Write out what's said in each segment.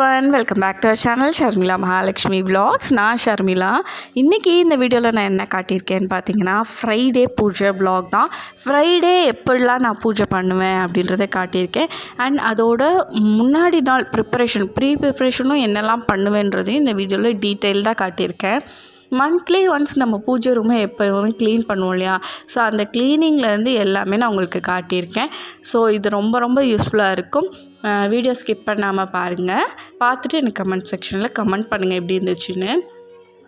Everyone welcome back to our channel Sharmila Mahalakshmi vlogs. நான் ஷர்மிளா இன்றைக்கி இந்த வீடியோவில் நான் என்ன காட்டியிருக்கேன்னு பார்த்தீங்கன்னா ஃப்ரைடே பூஜை ப்ளாக் தான். ஃப்ரைடே எப்படிலாம் நான் பூஜை பண்ணுவேன் அப்படின்றத காட்டியிருக்கேன். அண்ட் அதோட முன்னாடி நாள் ப்ரிப்பரேஷன் ப்ரீ ப்ரிப்பரேஷனும் என்னெல்லாம் பண்ணுவேன்றதையும் இந்த வீடியோவில் டீட்டெயில்டாக காட்டியிருக்கேன். மந்த்லி ஒன்ஸ் நம்ம பூஜை ரூமை எப்போவுமே க்ளீன் பண்ணுவோம் இல்லையா? ஸோ அந்த க்ளீனிங்லேருந்து எல்லாமே நான் உங்களுக்கு காட்டியிருக்கேன். ஸோ இது ரொம்ப ரொம்ப யூஸ்ஃபுல்லாக இருக்கும். வீடியோ ஸ்கிப் பண்ணாமல் பாருங்கள் பார்த்துட்டு எனக்கு கமெண்ட் செக்ஷனில் கமெண்ட் பண்ணுங்கள் எப்படி இருந்துச்சுன்னு.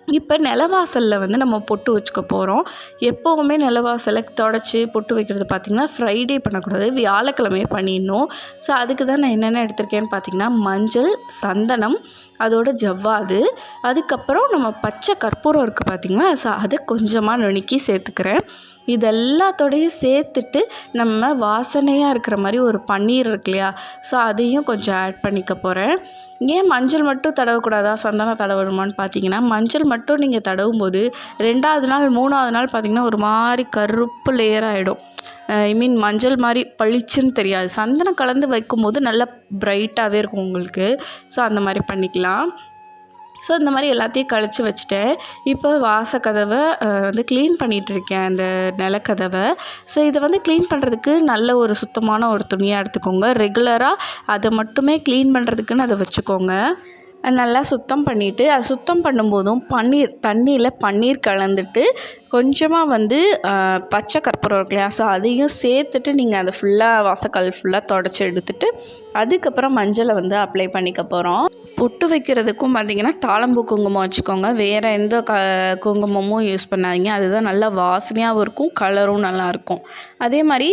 இப்போ நிலவாசலில் வந்து நம்ம பொட்டு வச்சுக்க போகிறோம் எப்போவுமே நிலவாசலை தொடச்சி பொட்டு வைக்கிறது பார்த்திங்கன்னா ஃப்ரைடே பண்ணக்கூடாது. வியாழக்கிழமையே பண்ணிடணும். ஸோ அதுக்கு தான் நான் என்னென்ன எடுத்திருக்கேன்னு பார்த்திங்கன்னா மஞ்சள் சந்தனம் அதோட ஜவ்வாது. அதுக்கப்புறம் நம்ம பச்சை கற்பூரம் இருக்குது பார்த்திங்கன்னா ஸோ அதை கொஞ்சமாக நுணுக்கி சேர்த்துக்கிறேன். இது எல்லாத்தோடையும் சேர்த்துட்டு நம்ம வாசனையாக இருக்கிற மாதிரி ஒரு பன்னீர் இருக்கு இல்லையா? ஸோ அதையும் கொஞ்சம் ஆட் பண்ணிக்க போகிறேன் ஏன் மஞ்சள் மட்டும் தடவக்கூடாதா? சந்தனம் தடவணுமான்னு பார்த்தீங்கன்னா மஞ்சள் மட்டும் நீங்கள் தடவும் போது ரெண்டாவது நாள் மூணாவது நாள் பார்த்தீங்கன்னா ஒரு மாதிரி கருப்பு லேயர் ஆகிடும் ஐ மீன் மஞ்சள் மாதிரி பளிச்சுன்னு தெரியாது. சந்தனம் கலந்து வைக்கும்போது நல்லா ப்ரைட்டாகவே இருக்கும் உங்களுக்கு. ஸோ அந்த மாதிரி பண்ணிக்கலாம். ஸோ இந்த மாதிரி எல்லாத்தையும் கழித்து வச்சுட்டேன். இப்போ வாசக்கதவை வந்து க்ளீன் பண்ணிகிட்டு இருக்கேன் அந்த நிலக்கதவை. ஸோ இதை வந்து க்ளீன் பண்ணுறதுக்கு நல்ல ஒரு சுத்தமான ஒரு துணியாக எடுத்துக்கோங்க. ரெகுலராக அதை மட்டுமே க்ளீன் பண்ணுறதுக்குன்னு அதை வச்சுக்கோங்க. நல்லா சுத்தம் பண்ணிவிட்டு அது சுத்தம் பண்ணும்போதும் பன்னீர் தண்ணியில் பன்னீர் கலந்துட்டு கொஞ்சமாக வந்து பச்சை கற்பூரம் இருக்கு இல்லையா? ஸோ அதையும் சேர்த்துட்டு நீங்கள் அதை ஃபுல்லாக வாசக்கல் ஃபுல்லாக தொடச்சி எடுத்துட்டு அதுக்கப்புறம் மஞ்சளை வந்து அப்ளை பண்ணிக்க போகிறோம் பொட்டு வைக்கிறதுக்கும் பார்த்திங்கன்னா தாளம்பூ குங்குமம் வச்சுக்கோங்க. வேறு எந்த க குங்குமமும் யூஸ் பண்ணாதீங்க. அதுதான் நல்லா வாசனையாகவும் இருக்கும் கலரும் நல்லாயிருக்கும் அதே மாதிரி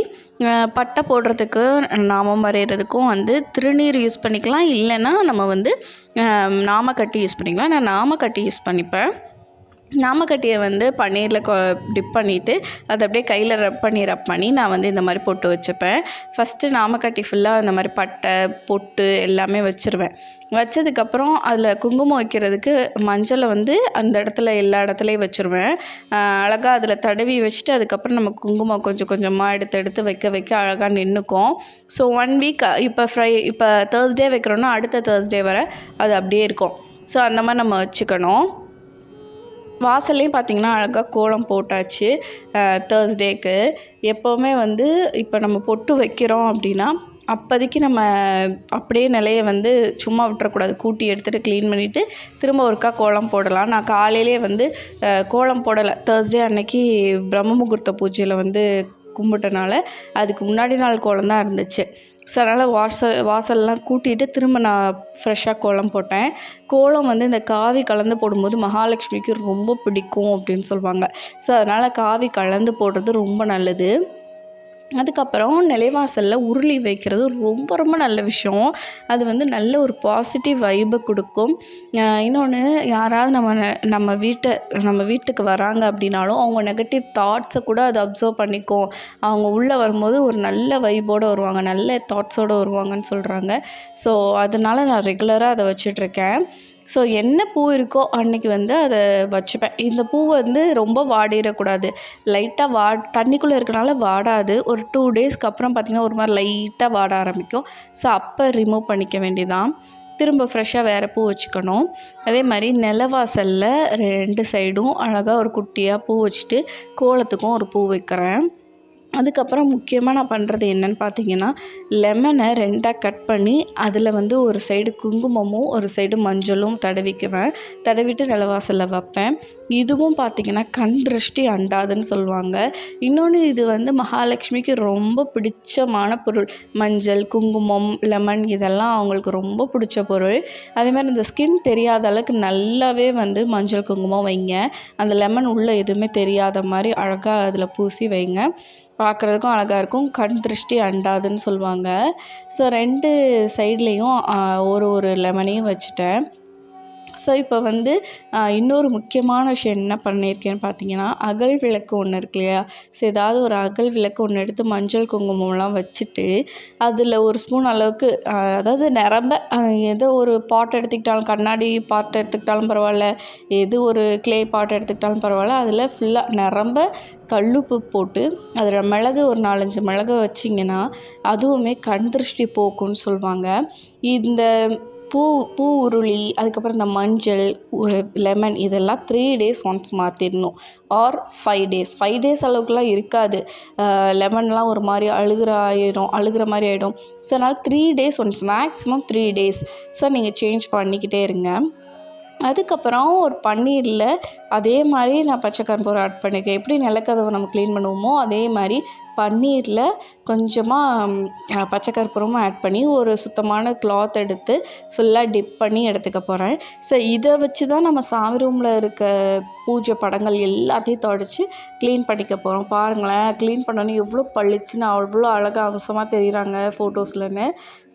பட்டை போடுறதுக்கு நாமம் வரைகிறதுக்கும் வந்து திருநீர் யூஸ் பண்ணிக்கலாம். இல்லைன்னா நம்ம வந்து நாமக்கட்டி யூஸ் பண்ணிக்கலாம். நான் நாமக்கட்டி யூஸ் பண்ணிப்பேன். நாமக்கட்டியை வந்து பன்னீரில் கொ டிப் பண்ணிவிட்டு அதை அப்படியே கையில் ரப் பண்ணி ரப் பண்ணி நான் வந்து இந்த மாதிரி பொட்டு வச்சுப்பேன். ஃபஸ்ட்டு நாமக்கட்டி ஃபுல்லாக இந்த மாதிரி பட்டை பொட்டு எல்லாமே வச்சுருவேன். வச்சதுக்கப்புறம் அதில் குங்குமம் வைக்கிறதுக்கு மஞ்சளை வந்து அந்த இடத்துல எல்லா இடத்துலையும் வச்சுருவேன். அழகாக அதில் தடவி வச்சுட்டு அதுக்கப்புறம் நம்ம குங்குமம் கொஞ்சம் கொஞ்சமாக எடுத்து எடுத்து வைக்க வைக்க அழகாக நின்றுக்கும் ஸோ ஒன் வீக் இப்போ ஃப்ரை இப்போ தேர்ஸ்டே வைக்கிறோன்னா அடுத்த தேர்ஸ்டே வர அது அப்படியே இருக்கும். ஸோ அந்த மாதிரி நம்ம வச்சுக்கணும். வாசல்லையும் பார்த்தீங்கன்னா அழகாக கோலம் போட்டாச்சு தேர்ஸ்டேக்கு எப்போவுமே வந்து இப்போ நம்ம பொட்டு வைக்கிறோம் அப்படின்னா அப்போதைக்கு நம்ம அப்படியே நிலைய வந்து சும்மா விட்டுறக்கூடாது. கூட்டி எடுத்துகிட்டு க்ளீன் பண்ணிவிட்டு திரும்ப ஒருக்கா கோலம் போடலாம். நான் காலையிலே வந்து கோலம் போடலை. தேர்ஸ்டே அன்னைக்கு பிரம்ம முகூர்த்த பூஜையில் வந்து கும்பிட்டனால அதுக்கு முன்னாடி நாள் கோலம் தான் இருந்துச்சு. ஸோ அதனால் வாசல் வாசல்லாம் கூட்டிட்டு திரும்ப நான் ஃப்ரெஷ்ஷாக கோலம் போட்டேன். கோலம் வந்து இந்த காவி கலந்து போடும்போது மகாலட்சுமிக்கு ரொம்ப பிடிக்கும் அப்படின்னு சொல்லுவாங்க ஸோ அதனால் காவி கலந்து போடுறது ரொம்ப நல்லது. அதுக்கப்புறம் நிலைவாசலில் உருளி வைக்கிறது ரொம்ப ரொம்ப நல்ல விஷயம். அது வந்து நல்ல ஒரு பாசிட்டிவ் வைபை கொடுக்கும். இன்னொன்று யாராவது நம்ம ந- நம்ம வீட்டை நம்ம வீட்டுக்கு வராங்க அப்படின்னாலும் அவங்க நெகட்டிவ் தாட்ஸை கூட அதை அப்சர்வ் பண்ணிக்கும். அவங்க உள்ளே வரும்போது ஒரு நல்ல வைபோடு வருவாங்க நல்ல தாட்ஸோடு வருவாங்கன்னு சொல்கிறாங்க ஸோ அதனால நான் ரெகுலராக அதை வச்சிட்ருக்கேன் ஸோ என்ன பூ இருக்கோ அன்னைக்கு வந்து அதை வச்சுப்பேன். இந்த பூ வந்து ரொம்ப வாடிடக்கூடாது. லைட்டாக வா தண்ணிக்குள்ளே இருக்கனால வாடாது. ஒரு டூ டேஸ்க்கு அப்புறம் பார்த்திங்கன்னா ஒரு மாதிரி லைட்டாக வாட ஆரம்பிக்கும். ஸோ அப்போ ரிமூவ் பண்ணிக்க வேண்டியதான் திரும்ப ஃப்ரெஷ்ஷாக வேறு பூ வச்சுக்கணும். அதே மாதிரி நிலவாசலில் ரெண்டு சைடும் அழகாக ஒரு குட்டியாக பூ வச்சுட்டு கோலத்துக்கும் ஒரு பூ வைக்கிறேன். அதுக்கப்புறம் முக்கியமாக நான் பண்ணுறது என்னென்னு பார்த்தீங்கன்னா லெமனை ரெண்டாக கட் பண்ணி அதில் வந்து ஒரு சைடு குங்குமமும் ஒரு சைடு மஞ்சளும் தடவிக்குவேன். தடவிட்டு நிலவாசலில் வைப்பேன். இதுவும் பார்த்திங்கன்னா கண் திருஷ்டி அண்டாதுன்னு சொல்லுவாங்க. இன்னொன்று இது வந்து மகாலட்சுமிக்கு ரொம்ப பிடிச்சமான பொருள். மஞ்சள் குங்குமம் லெமன் இதெல்லாம் அவங்களுக்கு ரொம்ப பிடிச்ச பொருள். அதேமாதிரி இந்த ஸ்கின் தெரியாத அளவுக்கு நல்லாவே வந்து மஞ்சள் குங்குமம் வைங்க. அந்த லெமன் உள்ளே எதுவுமே தெரியாத மாதிரி அழகாக அதில் பூசி வைங்க. பார்க்குறதுக்கும் அழகாக இருக்கும். கண் திருஷ்டி அண்டாதுன்னு சொல்லுவாங்க. ஸோ ரெண்டு சைட்லேயும் ஒரு ஒரு லெமனையும் வச்சுட்டேன். ஸோ இப்போ வந்து இன்னொரு முக்கியமான விஷயம் என்ன பண்ணியிருக்கேன்னு பார்த்தீங்கன்னா அகல் விளக்கு ஒன்று இருக்கு இல்லையா? ஸோ ஏதாவது ஒரு அகல் விளக்கு ஒன்று எடுத்து மஞ்சள் குங்குமம்லாம் வச்சுட்டு அதில் ஒரு ஸ்பூன் அளவுக்கு அதாவது நிரம்ப ஏதோ ஒரு பாட் எடுத்துக்கிட்டாலும் கண்ணாடி பாட் எடுத்துக்கிட்டாலும் பரவாயில்ல எது ஒரு க்ளே பாட் எடுத்துக்கிட்டாலும் பரவாயில்ல அதில் ஃபுல்லாக நிரம்ப கல்லுப்பு போட்டு அதில் மிளகு ஒரு நாலஞ்சு மிளகு வச்சிங்கன்னா அதுவுமே கண் திருஷ்டி போக்கும்னு சொல்லுவாங்க இந்த பூ பூ உருளி அதுக்கப்புறம் இந்த மஞ்சள் லெமன் இதெல்லாம் three days once மாற்றிடணும் or five days five days அளவுக்குலாம் இருக்காது. லெமன்லாம் ஒரு மாதிரி அழுகிற ஆயிடும் அழுகிற மாதிரி ஆகிடும் ஸோ அதனால் three days once maximum three days so நீங்கள் சேஞ்ச் பண்ணிக்கிட்டே இருங்க. அதுக்கப்புறம் ஒரு பன்னீரில் அதே மாதிரி நான் பச்சை கற்பூரம் ஆட் பண்ணியிருக்கேன் எப்படி நிலக்கதவை நம்ம க்ளீன் பண்ணுவோமோ அதே மாதிரி பன்னீரில் கொஞ்சமாக பச்சை கற்பூரமும் ஆட் பண்ணி ஒரு சுத்தமான கிளாத் எடுத்து ஃபுல்லாக டிப் பண்ணி எடுத்துக்க போகிறேன் ஸோ இதை வச்சு தான் நம்ம சாமி ரூமில் இருக்க பூஜை படங்கள் எல்லாத்தையும் தொடச்சி க்ளீன் பண்ணிக்க போகிறோம் பாருங்களேன் க்ளீன் பண்ணோன்னே எவ்வளோ பளிச்சுன்னு அவ்வளோ அழகாக அம்சமாக தெரிகிறாங்க ஃபோட்டோஸ்லன்னு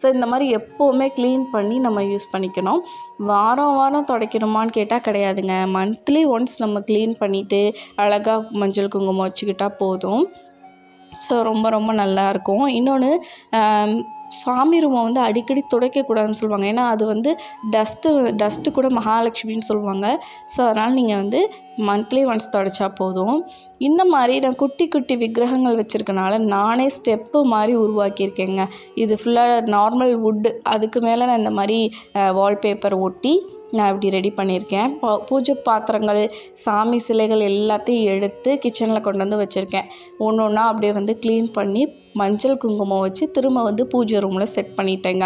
ஸோ இந்த மாதிரி எப்போவுமே க்ளீன் பண்ணி நம்ம யூஸ் பண்ணிக்கணும். வாரம் வாரம் துடைக்கணுமான்னு கேட்டால் கிடையாதுங்க. மந்த்லி ஒன்ஸ் நம்ம க்ளீன் பண்ணிவிட்டு அழகாக மஞ்சள் குங்குமம் வச்சுக்கிட்டால் போதும். ஸோ ரொம்ப ரொம்ப நல்லாயிருக்கும் இன்னொன்று சாமி ரூமை வந்து அடிக்கடி துடைக்கக்கூடாதுன்னு சொல்லுவாங்க. ஏன்னா அது வந்து டஸ்ட்டு டஸ்ட்டு கூட மகாலட்சுமின்னு சொல்லுவாங்க. ஸோ அதனால் நீங்கள் வந்து மந்த்லி ஒன்ஸ் தொடச்சா போதும். இந்த மாதிரி நான் குட்டி குட்டி விக்கிரகங்கள் வச்சுருக்கனால நானே ஸ்டெப்பு மாதிரி உருவாக்கியிருக்கேங்க. இது ஃபுல்லாக நார்மல் வுட்டு அதுக்கு மேலே நான் இந்த மாதிரி வால்பேப்பர் ஒட்டி நான் இப்படி ரெடி பண்ணியிருக்கேன். பூஜை பாத்திரங்கள் சாமி சிலைகள் எல்லாத்தையும் எடுத்து கிச்சனில் கொண்டு வந்து வச்சுருக்கேன். ஒன்று ஒன்றா அப்படியே வந்து க்ளீன் பண்ணி மஞ்சள் குங்குமம் வச்சு திரும்ப வந்து பூஜை ரூமில் செட் பண்ணிட்டேங்க.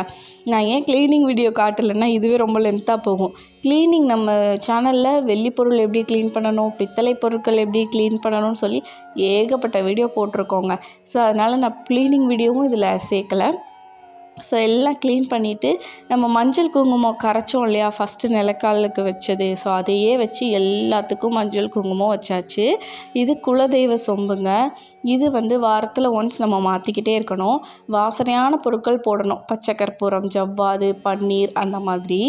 நான் ஏன் க்ளீனிங் வீடியோ காட்டலைன்னா இதுவே ரொம்ப லென்த்தாக போகும். க்ளீனிங் நம்ம சேனலில் வெள்ளி பொருள் எப்படி க்ளீன் பண்ணணும் பித்தளை பொருட்கள் எப்படி க்ளீன் பண்ணணும்னு சொல்லி ஏகப்பட்ட வீடியோ போட்டிருக்கோங்க. ஸோ அதனால் நான் க்ளீனிங் வீடியோவும் இதில் சேர்க்கலை. ஸோ எல்லாம் க்ளீன் பண்ணிவிட்டு நம்ம மஞ்சள் குங்குமம் கரைச்சோம் இல்லையா? ஃபஸ்ட்டு நிலக்காலுக்கு வச்சது. ஸோ அதையே வச்சு எல்லாத்துக்கும் மஞ்சள் குங்குமம் வச்சாச்சு. இது குலதெய்வ சொம்புங்க. இது வந்து வாரத்தில் ஒன்ஸ் நம்ம மாற்றிக்கிட்டே இருக்கணும். வாசனையான பொருட்கள் போடணும். பச்சை கற்பூரம் ஜவ்வாது பன்னீர் அந்த மாதிரி.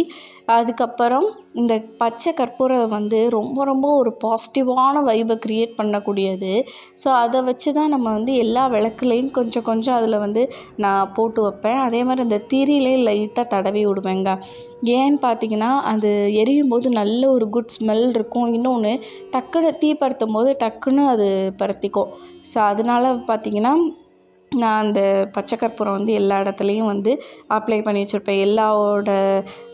அதுக்கப்புறம் இந்த பச்சை கற்பூரம் வந்து ரொம்ப ரொம்ப ஒரு பாசிட்டிவான வைபை க்ரியேட் பண்ணக்கூடியது. ஸோ அதை வச்சு தான் நம்ம வந்து எல்லா விளக்குலையும் கொஞ்சம் கொஞ்சம் அதில் வந்து நான் போட்டு வைப்பேன். அதே மாதிரி அந்த திரியிலையும் லைட்டாக தடவி விடுவேங்க. ஏன்னு பார்த்தீங்கன்னா அது எரியும் போது நல்ல ஒரு குட் ஸ்மெல் இருக்கும். இன்னொன்று டக்குன்னு தீ படுத்தும் போது டக்குன்னு அது பருத்திக்கும். ஸோ அதனால பார்த்தீங்கன்னா நான் அந்த பச்சை கற்பூரம் வந்து எல்லா இடத்துலையும் வந்து அப்ளை பண்ணி வச்சுருப்பேன். எல்லாவோட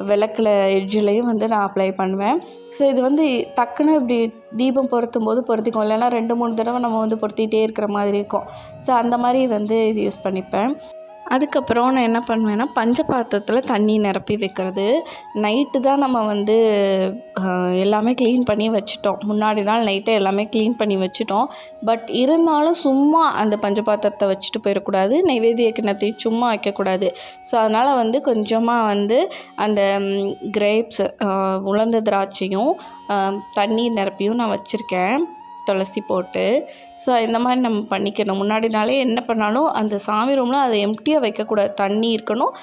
விளக்குல எட்ஜ்லேயும் வந்து நான் அப்ளை பண்ணுவேன். ஸோ இது வந்து டக்குன்னு இப்படி தீபம் பொருத்தும் போது பொருத்திக்கும். இல்லைன்னா ரெண்டு மூணு தடவை நம்ம வந்து பொருத்திட்டே இருக்கிற மாதிரி இருக்கும். ஸோ அந்த மாதிரி வந்து இது யூஸ் பண்ணிப்பேன். அதுக்கப்புறம் நான் என்ன பண்ணுவேன்னா பஞ்ச பாத்திரத்தில் தண்ணி நிரப்பி வைக்கிறது. நைட்டு தான் நம்ம வந்து எல்லாமே க்ளீன் பண்ணி வச்சுட்டோம். முன்னாடி நாள் நைட்டே எல்லாமே க்ளீன் பண்ணி வச்சுட்டோம். பட் இருந்தாலும் சும்மா அந்த பஞ்ச பாத்திரத்தை வச்சுட்டு போயிடக்கூடாது. நைவேத்திய கிண்ணத்தையும் சும்மா வைக்கக்கூடாது. ஸோ அதனால் வந்து கொஞ்சமாக வந்து அந்த கிரேப்ஸ் உலர்ந்த திராட்சையும் தண்ணி தண்ணீர் நிரப்பியும் நான் வச்சுருக்கேன். துளசி போட்டு ஸோ இந்த மாதிரி நம்ம பண்ணிக்கணும். முன்னாடி நாளே என்ன பண்ணாலும் அந்த சாமி ரூமில் அதை எம்டியாக வைக்கக்கூடாது. தண்ணி இருக்கணும்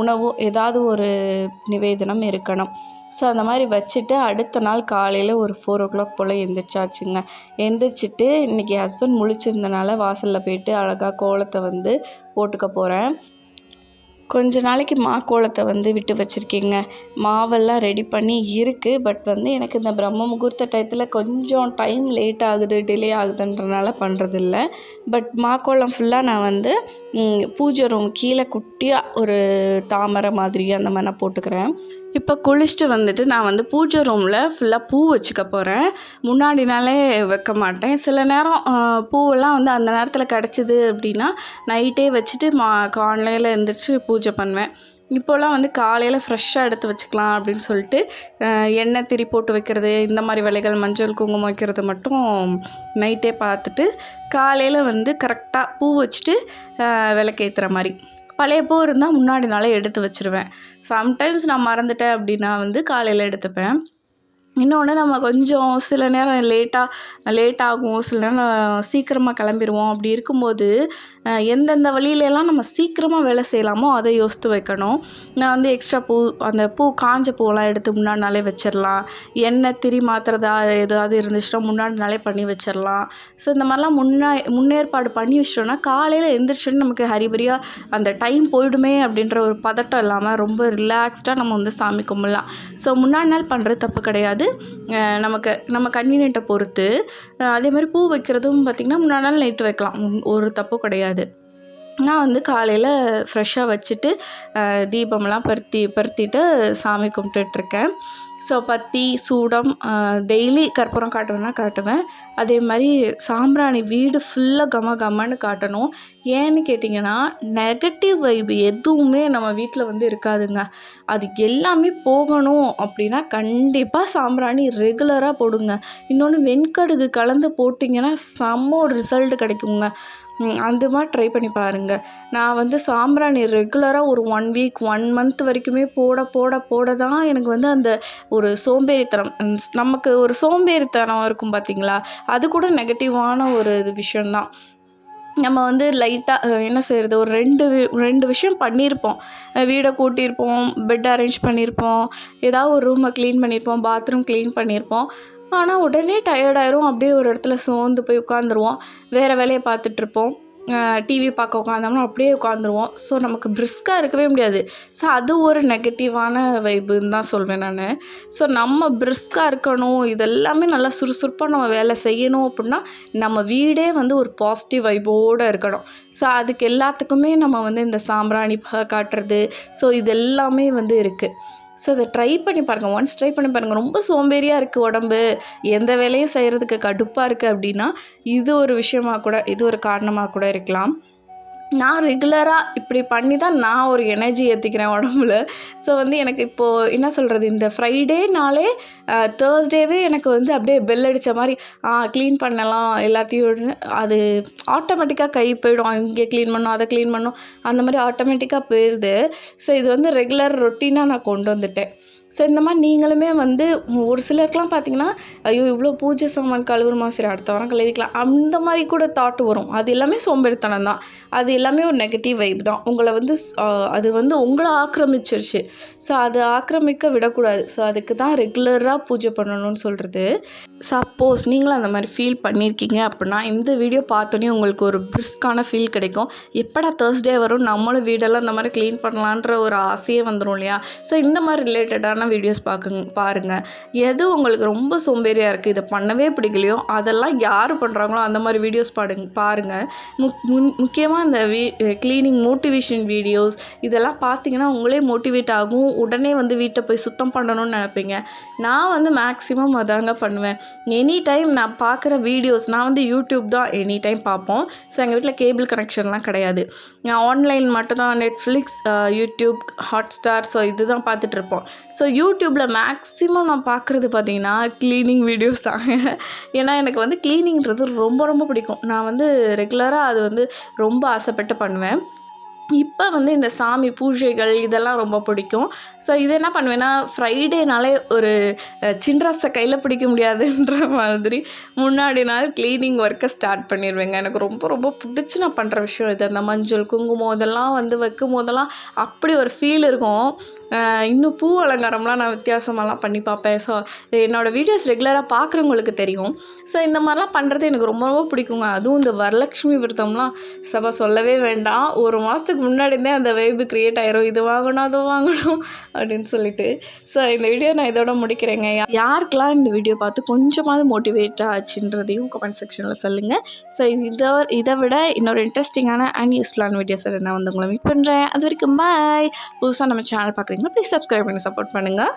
உணவு ஏதாவது ஒரு நிவேதனம் இருக்கணும். ஸோ அந்த மாதிரி வச்சுட்டு அடுத்த நாள் காலையில் ஒரு ஃபோர் ஓ கிளாக் போல் எந்திரிச்சாச்சுங்க. எந்திரிச்சிட்டு இன்றைக்கி ஹஸ்பண்ட் முழிச்சிருந்தனால வாசலில் போயிட்டு அழகாக கோலத்தை வந்து போட்டுக்க போகிறேன் கொஞ்ச நாளைக்கு மா கோலத்தை வந்து விட்டு வச்சுருக்கேங்க. மாவெல்லாம் ரெடி பண்ணி இருக்குது பட் வந்து எனக்கு இந்த பிரம்ம முகூர்த்த டயத்தில் கொஞ்சம் டைம் லேட் ஆகுது டிலே ஆகுதுன்றனால பண்ணுறதில்ல பட் மாக்கோலம் ஃபுல்லாக நான் வந்து பூஜை ரூம் கீழே குட்டியாக ஒரு தாமரை மாதிரி அந்த மாதிரி நான் போட்டுக்கிறேன். இப்போ குளிச்சுட்டு வந்துட்டு நான் வந்து பூஜை ரூமில் ஃபுல்லாக பூ வச்சுக்க போகிறேன் முன்னாடி நாளே வைக்க மாட்டேன். சில நேரம் பூவெல்லாம் வந்து அந்த நேரத்தில் கிடச்சிது அப்படின்னா நைட்டே வச்சுட்டு மா காலையில் எழுந்திரிச்சு பூஜை பண்ணுவேன். இப்போல்லாம் வந்து காலையில் ஃப்ரெஷ்ஷாக எடுத்து வச்சுக்கலாம் அப்படின்னு சொல்லிட்டு எண்ணெய் திரி போட்டு வைக்கிறது இந்த மாதிரி வேலைகள் மஞ்சள் குங்குமம் வைக்கிறது மட்டும் நைட்டே பார்த்துட்டு காலையில் வந்து கரெக்டாக பூ வச்சுட்டு விளக்கேற்றுற விளக்கேத்துற மாதிரி. பழைய பூ இருந்தால் முன்னாடி நாளே எடுத்து வச்சுருவேன். சம்டைம்ஸ் நான் மறந்துட்டேன் அப்படின்னா வந்து காலையில் எடுத்துப்பேன். இன்னொன்று நம்ம கொஞ்சம் சில நேரம் லேட்டாக லேட் ஆகும். சில நேரம் சீக்கிரமாக கிளம்பிருவோம். அப்படி இருக்கும்போது எந்தெந்த வழியிலலாம் நம்ம சீக்கிரமாக வேலை செய்யலாமோ அதை யோசித்து வைக்கணும். நான் வந்து எக்ஸ்ட்ரா பூ அந்த பூ காஞ்ச பூவெல்லாம் எடுத்து முன்னாடி நாளே வச்சிடலாம். எண்ணெய் திரி மாத்துறதா ஏதாவது இருந்துச்சுன்னா முன்னாடி நாளே பண்ணி வச்சிடலாம். ஸோ இந்த மாதிரிலாம் முன்னா முன்னேற்பாடு பண்ணி வச்சிட்டோம்னா காலையில் எந்திரிச்சோன்னு நமக்கு ஹரிபரியாக அந்த டைம் போயிடுமே அப்படின்ற ஒரு பதட்டம் இல்லாமல் ரொம்ப ரிலாக்ஸ்டாக நம்ம வந்து சாமி கும்பிடலாம். ஸோ முன்னாடி நாள் பண்ணுறது தப்பு கிடையாது. நமக்கு நம்ம கன்வீனியன்ட்டை பொறுத்து அதே மாதிரி பூ வைக்கிறதும் பார்த்திங்கன்னா முன்னாடி நாள் நைட்டு வைக்கலாம். ஒரு தப்பு கிடையாது. நான் வந்து காலையில் ஃப்ரெஷ்ஷாக வச்சுட்டு தீபம்லாம் பருத்தி பருத்திட்டு சாமி கும்பிட்டுட்ருக்கேன் ஸோ பத்தி சூடம் டெய்லி கற்பூரம் காட்டுவேன்னா காட்டுவேன். அதே மாதிரி சாம்பிராணி வீடு ஃபுல்லாக கம கமன்னு காட்டணும். ஏன்னு கேட்டிங்கன்னா நெகட்டிவ் வைப் எதுவுமே நம்ம வீட்டில் வந்து இருக்காதுங்க. அது எல்லாமே போகணும் அப்படின்னா கண்டிப்பாக சாம்பிராணி ரெகுலராக போடுங்க. இன்னொன்று வெண்கடுகு கலந்து போட்டிங்கன்னா செம்ம ஒரு ரிசல்ட் கிடைக்குங்க. அந்த மாதிரி ட்ரை பண்ணி பாருங்கள் நான் வந்து சாம்பிராணி ரெகுலராக ஒரு ஒன் வீக் ஒன் மந்த் வரைக்குமே போட போட போட தான் எனக்கு வந்து அந்த ஒரு சோம்பேறித்தனம். நமக்கு ஒரு சோம்பேறித்தனம் இருக்கும் பார்த்தீங்களா அது கூட நெகட்டிவான ஒரு இது விஷயந்தான் நம்ம வந்து லைட்டாக என்ன செய்கிறது ஒரு ரெண்டு ரெண்டு விஷயம் பண்ணியிருப்போம் வீடை கூட்டியிருப்போம் பெட் அரேஞ்ச் பண்ணியிருப்போம் ஏதாவது ஒரு ரூமை க்ளீன் பண்ணியிருப்போம் பாத்ரூம் க்ளீன் பண்ணியிருப்போம் ஆனால் உடனே டயர்டாயிரும் அப்படியே ஒரு இடத்துல சோர்ந்து போய் உட்காந்துருவோம் வேறு வேலையை பார்த்துட்ருப்போம். டிவி பார்க்க உட்காந்தோம்னா அப்படியே உட்காந்துருவோம் ஸோ நமக்கு பிரிஸ்காக இருக்கவே முடியாது. ஸோ அது ஒரு நெகட்டிவான வைப்புன்னு தான் சொல்வேன் நான். ஸோ நம்ம பிரிஸ்காக இருக்கணும். இதெல்லாமே நல்லா சுறுசுறுப்பாக நம்ம வேலை செய்யணும் அப்படின்னா நம்ம வீடே வந்து ஒரு பாசிட்டிவ் வைப்போடு இருக்கணும். ஸோ அதுக்கு எல்லாத்துக்குமே நம்ம வந்து இந்த சாம்பிராணி காட்டுறது. ஸோ இது எல்லாமே வந்து இருக்குது ஸோ அதை ட்ரை பண்ணி பாருங்கள் ஒன்ஸ் ட்ரை பண்ணி பாருங்கள் ரொம்ப சோம்பேறியாக இருக்குது உடம்பு. எந்த வேலையும் செய்கிறதுக்கு கடுப்பாக இருக்குது அப்படின்னா இது ஒரு விஷயமாக கூட இது ஒரு காரணமாக கூட இருக்கலாம். நான் ரெகுலராக இப்படி பண்ணி தான் நான் ஒரு எனர்ஜி ஏற்றிக்கிறேன் உடம்புல. ஸோ வந்து எனக்கு இப்போது என்ன சொல்கிறது இந்த ஃப்ரைடேனாலே தேர்ஸ்டேவே எனக்கு வந்து அப்படியே பெல் அடித்த மாதிரி ஆ க்ளீன் பண்ணலாம் எல்லாத்தையும் அது ஆட்டோமேட்டிக்காக கை போயிடும். இங்கே க்ளீன் பண்ணும் அதை க்ளீன் பண்ணும் அந்த மாதிரி ஆட்டோமேட்டிக்காக போயிடுது ஸோ இது வந்து ரெகுலர் ரொட்டீனாக நான் கொண்டு வந்துட்டேன். ஸோ இந்த மாதிரி நீங்களுமே வந்து ஒரு சிலருக்குலாம் பார்த்தீங்கன்னா ஐயோ இவ்வளோ பூஜை சாமான் கழுவுறமா? சரி அடுத்த வாரம் கழுவிக்கலாம். அந்த மாதிரி கூட தாட் வரும். அது எல்லாமே சோம்பேறித்தனம் தான். அது எல்லாமே ஒரு நெகட்டிவ் வைப் தான். உங்களை வந்து அது வந்து உங்களை ஆக்கிரமிச்சிருச்சு. ஸோ அதை ஆக்கிரமிக்க விடக்கூடாது. ஸோ அதுக்கு தான் ரெகுலராக பூஜை பண்ணணும்னு சொல்கிறது சப்போஸ் நீங்களும் அந்த மாதிரி ஃபீல் பண்ணியிருக்கீங்க அப்படின்னா இந்த வீடியோ பார்த்தோன்னே உங்களுக்கு ஒரு பிரிஸ்கான ஃபீல் கிடைக்கும். எப்படா தேர்ஸ்டே வரும்? நம்மளும் வீடெல்லாம் இந்த மாதிரி க்ளீன் பண்ணலான்ற ஒரு ஆசையே வந்துடும் இல்லையா? ஸோ இந்த மாதிரி ரிலேட்டடான வீடியோஸ் பார்க்குங்க பாருங்கள் எது உங்களுக்கு ரொம்ப சோம்பேறியாக இருக்குது இதை பண்ணவே பிடிக்கலையோ அதெல்லாம் யார் பண்ணுறாங்களோ அந்த மாதிரி வீடியோஸ் பாடுங்க பாருங்கள் முக் முன் முக்கியமாக இந்த வீ க்ளீனிங் மோட்டிவேஷன் வீடியோஸ் இதெல்லாம் பார்த்தீங்கன்னா உங்களே மோட்டிவேட் ஆகும். உடனே வந்து வீட்டை போய் சுத்தம் பண்ணணும்னு நினைப்பீங்க. நான் வந்து மேக்ஸிமம் அதாங்க பண்ணுவேன். எனி டைம் நான் பார்க்குற வீடியோஸ் நான் வந்து யூடியூப் தான் எனி டைம் பார்ப்போம் ஸோ எங்கள் வீட்டில் கேபிள் கனெக்ஷன்லாம் கிடையாது. நான் ஆன்லைன் மட்டும் தான் நெட்ஃப்ளிக்ஸ் யூடியூப் ஹாட்ஸ்டார் ஸோ இதுதான் பார்த்துட்ருப்போம் ஸோ யூடியூப்பில் மேக்ஸிமம் நான் பார்க்குறது பார்த்தீங்கன்னா க்ளீனிங் வீடியோஸ் தான். ஏன்னா எனக்கு வந்து க்ளீனிங்கிறது ரொம்ப ரொம்ப பிடிக்கும். நான் வந்து ரெகுலராக அது வந்து ரொம்ப ஆசைப்பட்டு பண்ணுவேன். இப்போ வந்து இந்த சாமி பூஜைகள் இதெல்லாம் ரொம்ப பிடிக்கும். ஸோ இது என்ன பண்ணுவேன்னா ஃப்ரைடேனாலே ஒரு சின்ராசை கையில் பிடிக்க முடியாதுன்ற மாதிரி முன்னாடி நாள் க்ளீனிங் ஒர்க்கை ஸ்டார்ட் பண்ணிடுவேங்க எனக்கு ரொம்ப ரொம்ப பிடிச்சி நான் பண்ணுற விஷயம் இது. அந்த மஞ்சள் குங்குமம் இதெல்லாம் வந்து வைக்கும் போதெல்லாம் அப்படி ஒரு ஃபீல் இருக்கும். இன்னும் பூ அலங்காரம்லாம் நான் வித்தியாசமாலாம் பண்ணி பார்ப்பேன். ஸோ என்னோடய வீடியோஸ் ரெகுலராக பார்க்குறவங்களுக்கு தெரியும். ஸோ இந்த மாதிரிலாம் பண்ணுறது எனக்கு ரொம்ப ரொம்ப பிடிக்குங்க. அதுவும் இந்த வரலட்சுமி விரதம்லாம் சபா சொல்லவே வேண்டாம். ஒரு மாதத்துக்கு முன்னாடி அந்த வைபு க்ரியேட் ஆயிரும். இது வாங்கணும் அது வாங்கணும் அப்படின்னு சொல்லிட்டு. ஸோ இந்த வீடியோ நான் இதோட முடிக்கிறேங்க. யாருக்கெல்லாம் இந்த வீடியோ பார்த்து கொஞ்சமாவது மோட்டிவேட் ஆச்சுன்றதையும் கமெண்ட் செக்ஷனில் சொல்லுங்கள் ஸோ இதை இதை விட இன்னொரு இன்ட்ரெஸ்டிங்கான அண்ட் யூஸ்ஃபுல்லான வீடியோஸை நான் வந்து உங்களை மீட் பண்ணுறேன் அது வரைக்கும் பாய் புதுசாக நம்ம சேனல் பார்க்குறீங்கன்னா ப்ளீஸ் சப்ஸ்கிரைப் பண்ணி சப்போர்ட் பண்ணுங்கள்